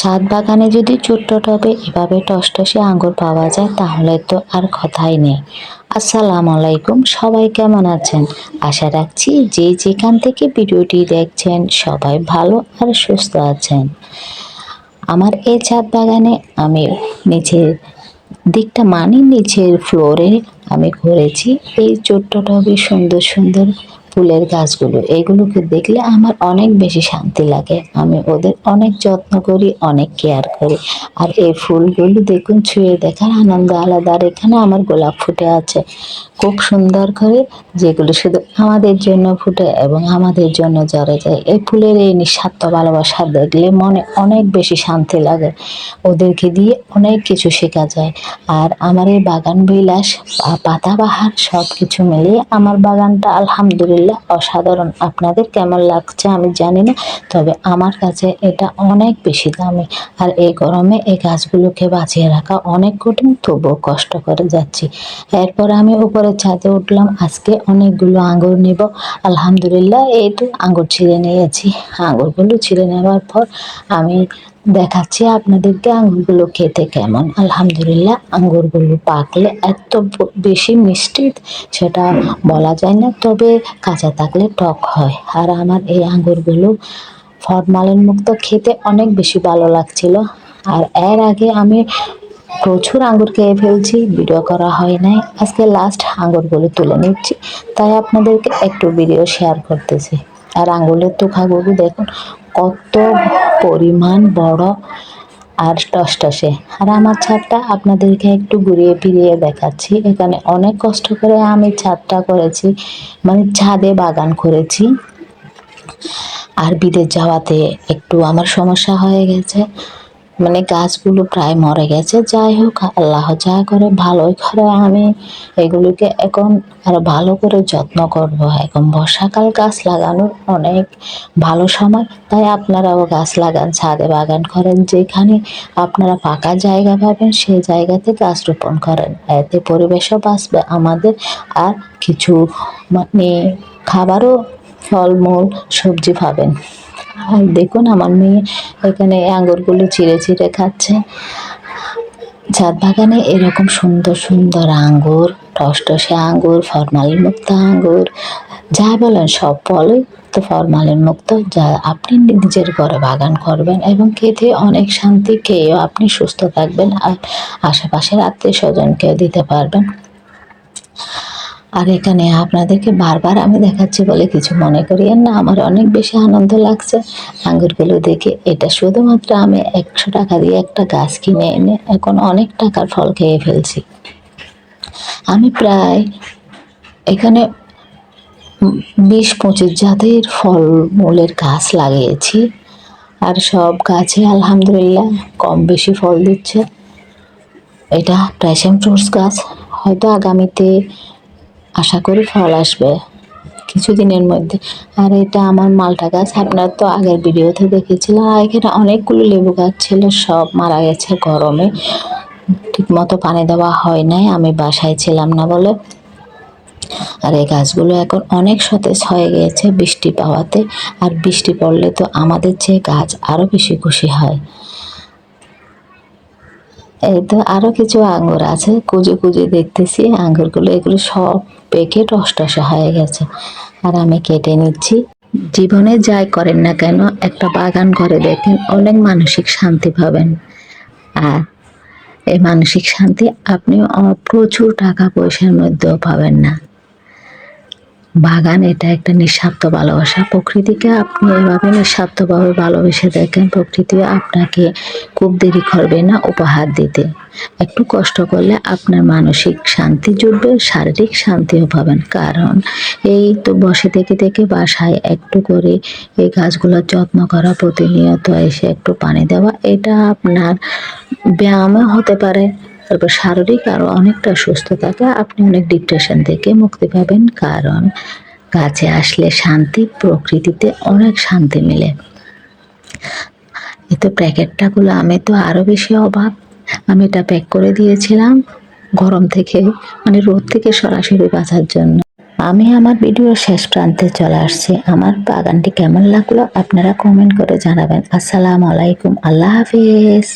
ছাদ বাগানে যদি ছোট্ট টবে এভাবে টসটসে আঙ্গুর পাওয়া যায়, তাহলে তো আর কথাই নেই। আসসালামু আলাইকুম, সবাই কেমন আছেন? আশা রাখছি যে যেখান থেকে ভিডিওটি দেখছেন, সবাই ভালো আর সুস্থ আছেন। আমার এই ছাদ বাগানে আমি নিচের দিকটা মানে নিচের ফ্লোরে আমি করেছি এই ছোট্ট টবে সুন্দর সুন্দর ফুলের গাছগুলো, এগুলোকে দেখলে আমার অনেক বেশি শান্তি লাগে। আমি ওদের অনেক যত্ন করি, অনেক কেয়ার করি। আর এই ফুলগুলো দেখুন, ছুঁয়ে দেখার আনন্দ আলাদা আর এখানে আমার গোলাপ ফুটে আছে। খুব সুন্দর করে যেগুলো শুধু আমাদের জন্য ফুটে এবং আমাদের জন্য জড়ে যায়, এই ফুলের এই নিঃস্বার্থ ভালোবাসা দেখলে মনে অনেক বেশি শান্তি লাগে। ওদেরকে দিয়ে অনেক কিছু শেখা যায়। আর আমার এই বাগান বিলাস পাতাবাহার সব কিছু মিলিয়ে আমার বাগানটা আলহামদুলিল্লাহ অসাধারণ। আপনাদের কেমন লাগছে আমি জানি না, তবে আমার কাছে এটা অনেক বেশি দামি। আর এই গরমে এই গাছগুলোকে বাঁচিয়ে রাখা অনেক কঠিন, তবুও কষ্ট করে যাচ্ছি। এরপর আমি উপরে ছাদে উঠলাম, আজকে অনেকগুলো আঙুর নিব। আলহামদুলিল্লাহ, এই তো আঙ্গুর ছিঁড়ে নিয়েছি। আঙুরগুলো ছিঁড়ে নেওয়ার পর আমি দেখাচ্ছি আপনাদেরকে আঙ্গুরগুলো খেতে কেমন। আলহামদুলিল্লাহ, আঙ্গুরগুলো পাকলে এত বেশি মিষ্টি, সেটা বলা যায় না, তবে কাঁচা থাকলে টক হয়। আর আমার এই আঙ্গুরগুলো ফরমালিন মুক্ত খেতে অনেক বেশি ভালো লাগছিল। আর এর আগে আমি প্রচুর আঙ্গুর খেয়ে ফেলছি, ভিডিও করা হয় নাই। আজকে লাস্ট আঙ্গুরগুলো তুলে নিচ্ছি, তাই আপনাদেরকে একটু ভিডিও শেয়ার করতেছি। আর আঙ্গুলের তোখাগুলো দেখুন কত পরিমাণ বড় আর টসটসে। আর আমার ছাদটা আপনাদেরকে একটু ঘুরিয়ে ফিরিয়ে দেখাচ্ছি। এখানে অনেক কষ্ট করে আমি ছাদটা করেছি মানে ছাদে বাগান করেছি। আর বিদেশ যাওয়াতে একটু আমার সমস্যা হয়ে গেছে। মানে গাছগুলো প্রায় মরে গেছে। যাই হোক, আল্লাহ যা করে ভালোই করে, আমি এগুলোকে এখন আরও ভালো করে যত্ন করব। এখন বর্ষাকাল গাছ লাগানোর অনেক ভালো সময়, তাই আপনারাও গাছ লাগান, ছাদে বাগান করেন, যেখানে আপনারা ফাঁকা জায়গা পাবেন, সেই জায়গাতে গাছ রোপণ করেন। এতে পরিবেশও বাঁচবে আমাদের, আর কিছু মানে খাবারও ফলমূল, সবজি পাবেন। আর দেখুন, আমার মেয়ে এখানে আঙ্গুরগুলো চিড়ে চিড়ে খাচ্ছে। ছাদ বাগানে এরকম সুন্দর সুন্দর আঙ্গুর, টসটসে আঙ্গুর, ফরমালিন মুক্ত আঙ্গুর, যা বলেন সব ফলই তো ফরমালিন মুক্ত, যা আপনি নিজের ঘরে বাগান করবেন এবং খেতে অনেক শান্তি, খেয়েও আপনি সুস্থ থাকবেন আর আশেপাশের আত্মীয় স্বজনকেও দিতে পারবেন। আর এখানে আপনাদেরকে বারবার আমি দেখাচ্ছি বলে কিছু মনে করিয়েন না। আমার অনেক বেশি আনন্দ লাগছে। আঙ্গুরগুলো দেখে এটা শুধুমাত্র আমি একশো টাকা দিয়ে একটা গাছ কিনে এনে এখন অনেক টাকার ফল খেয়ে ফেলছি। আমি প্রায় এখানে বিশ পঁচিশ জাতের ফলমূলের গাছ লাগিয়েছি। আর সব গাছে আলহামদুলিল্লাহ কম বেশি ফল দিচ্ছে। এটা প্যাশন ফ্রুটস গাছ। হয়তো আগামীতে আশা করি ফল আসবে। কিছুদিনের মধ্যে। আর এটা আমার মালটা গাছ, আপনার তো আগের ভিডিওতে দেখেছিলেন আর এখানে অনেকগুলো লেবু গাছ ছিল, সব মারা গেছে গরমে। ঠিকমতো পানি দেওয়া হয় নাই, আমি বাসায় ছিলাম না বলে। আর এই গাছগুলো এখন অনেক সতেজ হয়ে গিয়েছে বৃষ্টি পাওয়াতে, আর বৃষ্টি পড়লে তো আমাদের যে গাছ আরও বেশি খুশি হয়। এই তো আরও কিছু আঙ্গুর আছে কুজে কুজে দেখতেছি আঙুরগুলো এগুলো সব পেকে টসটসে হয়ে গেছে। আর আমি কেটে নিচ্ছি। জীবনে যাই করেন না কেন, একটা বাগান করে দেখেন অনেক মানসিক শান্তি পাবেন। আর এই মানসিক শান্তি আপনি প্রচুর টাকা পয়সার মধ্যেও পাবেন না। বাগান, এটা একটা নিঃস্বার্থ ভালোবাসা। প্রকৃতিকে আপনি এভাবে নিঃস্বার্থভাবে ভালোবেসে দেখেন, প্রকৃতি আপনাকে খুব দেরি করবে না উপহার দিতে। একটু কষ্ট করলে আপনার মানসিক শান্তি জুটবে, শারীরিক শান্তিও পাবেন। কারণ এই তো বসে থেকে থেকে বাসায় একটু করে এই গাছগুলোর যত্ন করা প্রতিনিয়ত, এসে একটু পানি দেওয়া, এটা আপনার ব্যায়ামও হতে পারে। তারপর শারীরিক আরও অনেকটা সুস্থ থাকে আপনি অনেক ডিপ্রেশন থেকে মুক্তি পাবেন। কারণ গাছে আসলে শান্তি, প্রকৃতিতে অনেক শান্তি মিলে। এই তো প্যাকেটটাগুলো আমি তো আরও বেশি অবাক। আমি এটা প্যাক করে দিয়েছিলাম গরম থেকে মানে রোদ থেকে সরাসরি বাঁচার জন্য। আমি আমার ভিডিওর শেষ প্রান্তে চলে আসছি। আমার বাগানটি কেমন লাগল আপনারা কমেন্ট করে জানাবেন। আসসালামু আলাইকুম। আল্লাহ হাফিজ।